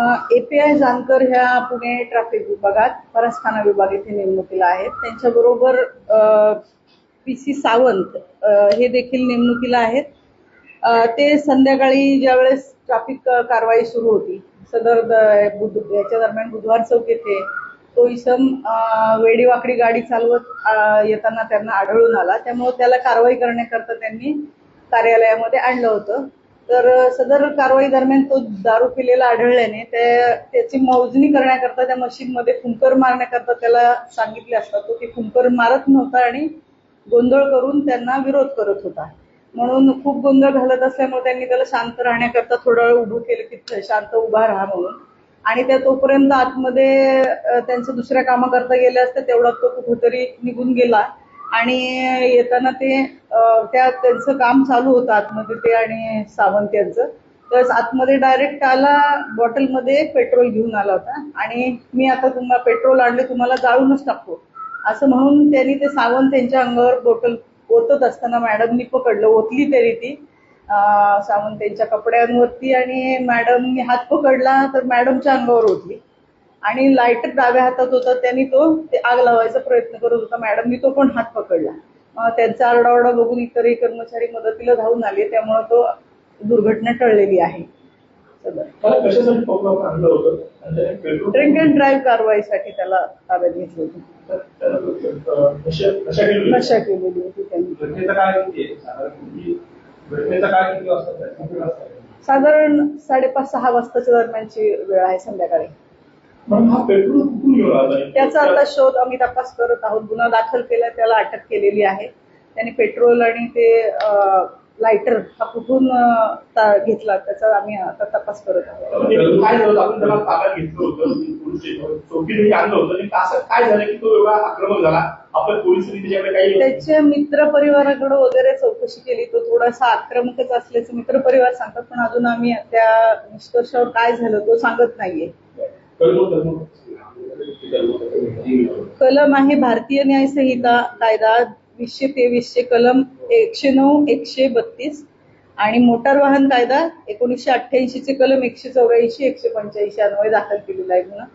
API Jankar ह्या Pune traffic विभागात परसखाना विभाग येथे नेमणुकीला आहेत. त्यांच्याबरोबर पी सी सावंत हे देखील नेमणुकीला आहेत. ते संध्याकाळी ज्यावेळेस ट्रॅफिक कारवाई सुरू होती सदर बुध- याच्या दरम्यान बुधवार चौक येथे तो इसम वेडीवाकडी गाडी चालवत येताना त्यांना आढळून आला. त्यामुळे त्याला कारवाई करण्याकरता त्यांनी कार्यालयामध्ये आणलं होतं. तर सदर कारवाई दरम्यान तो दारू पिलेला आढळल्याने त्याची मोजणी करण्याकरता त्या मशीनमध्ये फुंकर मारण्याकरता त्याला सांगितले असता तो ती फुंकर मारत नव्हता आणि गोंधळ करून त्यांना विरोध करत होता. म्हणून खूप गोंधळ घालत असल्यामुळे त्यांनी त्याला शांत राहण्याकरता थोडा वेळ उभं केलं की शांत उभा राहा म्हणून. आणि त्या तोपर्यंत आतमध्ये त्यांच्या त्यांचं दुसऱ्या कामाकरता गेले असते तेवढा तो कुठेतरी निघून गेला. आणि येताना ते त्या त्यांचं काम चालू होतं आतमध्ये ते आणि सावंत यांचं. तर आतमध्ये डायरेक्ट आला बॉटलमध्ये पेट्रोल घेऊन आला होता. आणि मी आता तुम्हाला पेट्रोल आणले तुम्हाला जाळूनच टाकतो. असं म्हणून त्यांनी ते सावंत त्यांच्या अंगावर बॉटल ओतत असताना मॅडमनी पकडलं. ओतली तरी ती सावंत त्यांच्या कपड्यांवरती आणि मॅडमनी हात पकडला तर मॅडमच्या अंगावर ओतली. आणि लायटर डाव्या हातात होता त्यांनी तो ते आग लावायचा प्रयत्न करत होता. मॅडमनी तो पण हात पकडला. त्यांचा आरडाओरडा बघून इतरही कर्मचारी मदतीला धावून आले त्यामुळे तो दुर्घटना टळलेली आहे. ड्रिंक अँड ड्राईव्ह कारवाईसाठी त्याला ताब्यात घेतलं होतं. नशा केलेली होती. त्यांनी. आहे? साधारण साडेपाच सहा वाजताच्या दरम्यानची वेळ आहे संध्याकाळी. हा पेट्रोल कुठून घेऊन आला? आणि त्याचा आता शोध आम्ही तपास करत आहोत. गुन्हा दाखल केला त्याला अटक केलेली आहे. त्याने पेट्रोल आणि ते लायटर हा कुठून घेतला त्याचा आम्ही आता तपास करत आहोत. म्हणजे काय झालं? आपण त्याला ताब्यात घेतलं होतं. पोलीस स्टेशन चौकीतही आणलं होतं. आणि असं काय झालं की तो एवढा आक्रमक झाला? आपण पोलिसांनी त्याच्याकडे काही त्याच्या मित्र परिवाराकडे वगैरे चौकशी केली. तो थोडासा आक्रमकच असल्याचं मित्र परिवार सांगतात. पण अजून आम्ही त्या निष्कर्षावर काय झालं तो सांगत नाहीये. कलम आहे भारतीय न्याय संहिता कायदा वीसशे तेवीसशे कलम एकशे नऊ एकशे बत्तीस आणि मोटार वाहन कायदा एकोणीसशे अठ्ठ्याऐंशी चे कलम एकशे चौऱ्याऐंशी एकशे पंच्याऐंशी अन्वये दाखल केलेला आहे गुन्हा